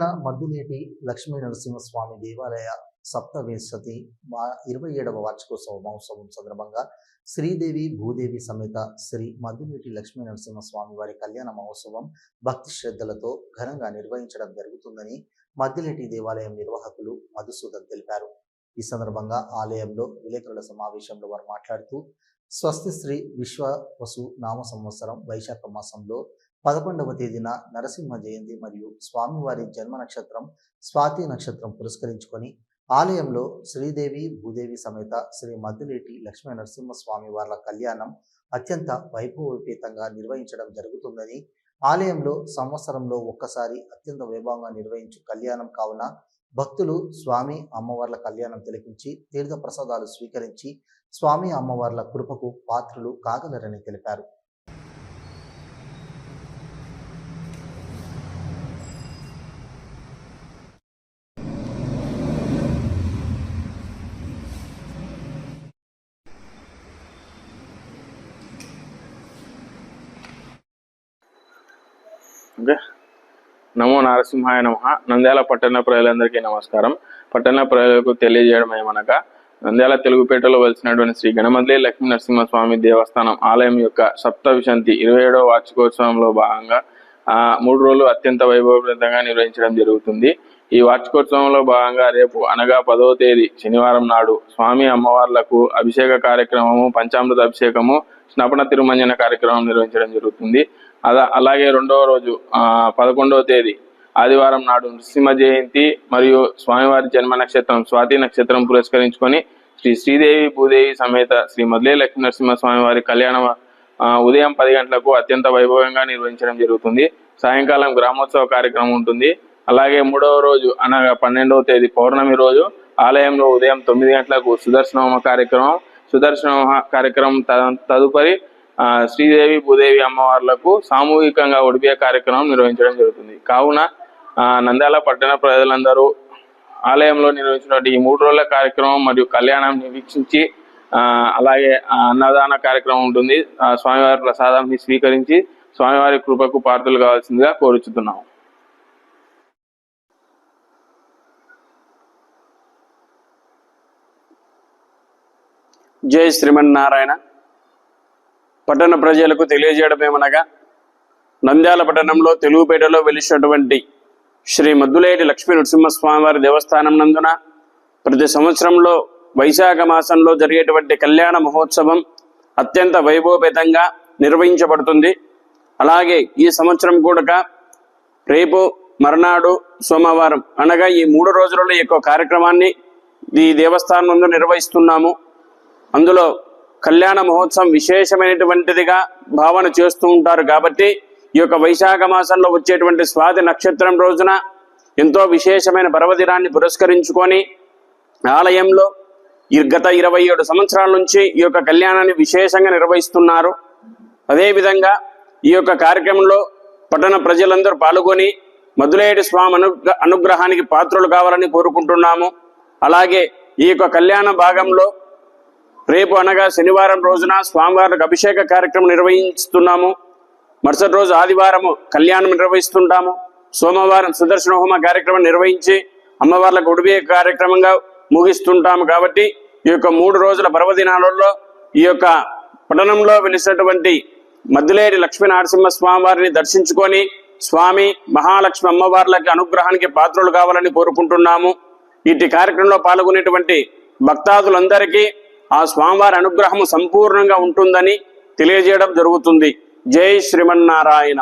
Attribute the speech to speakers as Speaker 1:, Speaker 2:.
Speaker 1: మద్దులేటి లక్ష్మీ నరసింహస్వామి దేవాలయ సప్తవింశతి ఇరవై ఏడవ వార్షికోత్సవ మహోత్సవం సందర్భంగా శ్రీదేవి భూదేవి సమేత శ్రీ మద్దులేటి లక్ష్మీ నరసింహస్వామి వారి కళ్యాణ మహోత్సవం భక్తి శ్రద్ధలతో ఘనంగా నిర్వహించడం జరుగుతుందని మద్దులేటి దేవాలయం నిర్వాహకులు మధుసూదన్ తెలిపారు. ఈ సందర్భంగా ఆలయంలో విలేకరుల సమావేశంలో వారు మాట్లాడుతూ స్వస్తి శ్రీ విశ్వవసు నామ సంవత్సరం వైశాఖ మాసంలో పదకొండవ తేదీన నరసింహ జయంతి మరియు స్వామివారి జన్మ నక్షత్రం స్వాతి నక్షత్రం పురస్కరించుకొని ఆలయంలో శ్రీదేవి భూదేవి సమేత శ్రీ మద్దిలేటి లక్ష్మీ నరసింహస్వామి వార్ల కళ్యాణం అత్యంత వైభవోపేతంగా నిర్వహించడం జరుగుతుందని ఆలయంలో సంవత్సరంలో ఒక్కసారి అత్యంత వైభవంగా నిర్వహించు కళ్యాణం కావున భక్తులు స్వామి అమ్మవార్ల కళ్యాణం తిలకించి తీర్థ ప్రసాదాలు స్వీకరించి స్వామి అమ్మవార్ల కృపకు పాత్రులు కాగలరని తెలిపారు.
Speaker 2: ఓకే. నమో నరసింహాయ నమ. నంద్యాల పట్టణ ప్రజలందరికీ నమస్కారం. పట్టణ ప్రజలకు తెలియజేయడం ఏమనగా నంద్యాల తెలుగుపేటలో వెలిసినటువంటి శ్రీ గణమద్లి లక్ష్మీ నరసింహస్వామి దేవస్థానం ఆలయం యొక్క సప్త విశంతి ఇరవై ఏడవ వార్షికోత్సవంలో భాగంగా ఆ మూడు రోజులు అత్యంత వైభవపేతంగా నిర్వహించడం జరుగుతుంది. ఈ వార్షికోత్సవంలో భాగంగా రేపు అనగా పదవ తేదీ శనివారం నాడు స్వామి అమ్మవార్లకు అభిషేక కార్యక్రమము పంచామృత అభిషేకము స్నపన తిరుమంజన కార్యక్రమం నిర్వహించడం జరుగుతుంది. అలా అలాగే రెండవ రోజు పదకొండవ తేదీ ఆదివారం నాడు నృసింహ జయంతి మరియు స్వామివారి జన్మ నక్షత్రం స్వాతి నక్షత్రం పురస్కరించుకొని శ్రీ శ్రీదేవి భూదేవి సమేత శ్రీ మొదలే లక్ష్మీ నరసింహ స్వామి వారి కళ్యాణ ఉదయం పది గంటలకు అత్యంత వైభవంగా నిర్వహించడం జరుగుతుంది. సాయంకాలం గ్రామోత్సవ కార్యక్రమం ఉంటుంది. అలాగే మూడవ రోజు అనగా పన్నెండవ తేదీ పౌర్ణమి రోజు ఆలయంలో ఉదయం తొమ్మిది గంటలకు సుదర్శనోమ కార్యక్రమం. సుదర్శన కార్యక్రమం త- తదుపరి శ్రీదేవి భూదేవి అమ్మవార్లకు సామూహికంగా ఉడిపే కార్యక్రమం నిర్వహించడం జరుగుతుంది. కావున నంద్యాల పట్టణ ప్రజలందరూ ఆలయంలో నిర్వహించినటువంటి ఈ మూడు రోజుల కార్యక్రమం మరియు కళ్యాణం వీక్షించి అలాగే అన్నదాన కార్యక్రమం ఉంటుంది. ఆ, స్వామివారి ప్రసాదాన్ని స్వీకరించి స్వామివారి కృపకు పాత్రలు కావాల్సిందిగా కోరుచుతున్నాం
Speaker 3: జై శ్రీమన్నారాయణ. పట్టణ ప్రజలకు తెలియజేయడమేమనగా నంద్యాల పట్టణంలో తెలుగుపేటలో వెలిసినటువంటి శ్రీ మద్దులేటి లక్ష్మీ నరసింహస్వామివారి దేవస్థానం నందున ప్రతి సంవత్సరంలో వైశాఖ మాసంలో జరిగేటువంటి కళ్యాణ మహోత్సవం అత్యంత వైభవపేతంగా నిర్వహించబడుతుంది. అలాగే ఈ సంవత్సరం కూడా రేపు మర్నాడు సోమవారం అనగా ఈ మూడు రోజులలో ఈ యొక్క కార్యక్రమాన్ని ఈ దేవస్థానం నందు నిర్వహిస్తున్నాము. అందులో కళ్యాణ మహోత్సవం విశేషమైనటువంటిదిగా భావన చేస్తూ ఉంటారు కాబట్టి ఈ యొక్క వైశాఖ మాసంలో వచ్చేటువంటి స్వాతి నక్షత్రం రోజున ఎంతో విశేషమైన పర్వదినాన్ని పురస్కరించుకొని ఆలయంలో ఈ గత ఇరవై ఏడు సంవత్సరాల నుంచి ఈ యొక్క కళ్యాణాన్ని విశేషంగా నిర్వహిస్తున్నారు. అదేవిధంగా ఈ యొక్క కార్యక్రమంలో పట్టణ ప్రజలందరూ పాల్గొని మధులేటి స్వామి అనుగ్ర అనుగ్రహానికి పాత్రలు కావాలని కోరుకుంటున్నాము. అలాగే ఈ యొక్క కళ్యాణ భాగంలో రేపు అనగా శనివారం రోజున స్వామివారికి అభిషేక కార్యక్రమం నిర్వహిస్తున్నాము. మరుసటి రోజు ఆదివారము కళ్యాణం నిర్వహిస్తుంటాము. సోమవారం సుదర్శన హోమ కార్యక్రమం నిర్వహించి అమ్మవార్లకు ఉడివే కార్యక్రమంగా ముగిస్తుంటాము కాబట్టి ఈ యొక్క మూడు రోజుల పర్వదినాలలో ఈ యొక్క పట్టణంలో వెలిసినటువంటి మద్దులేరి లక్ష్మీ నరసింహ స్వామి వారిని దర్శించుకొని స్వామి మహాలక్ష్మి అమ్మవార్లకి అనుగ్రహానికి పాత్రలు కావాలని కోరుకుంటున్నాము. ఇటు కార్యక్రమంలో పాల్గొనేటువంటి భక్తాదులందరికీ ఆ స్వామివారి అనుగ్రహము సంపూర్ణంగా ఉంటుందని తెలియజేయడం జరుగుతుంది. జై శ్రీమన్నారాయణ.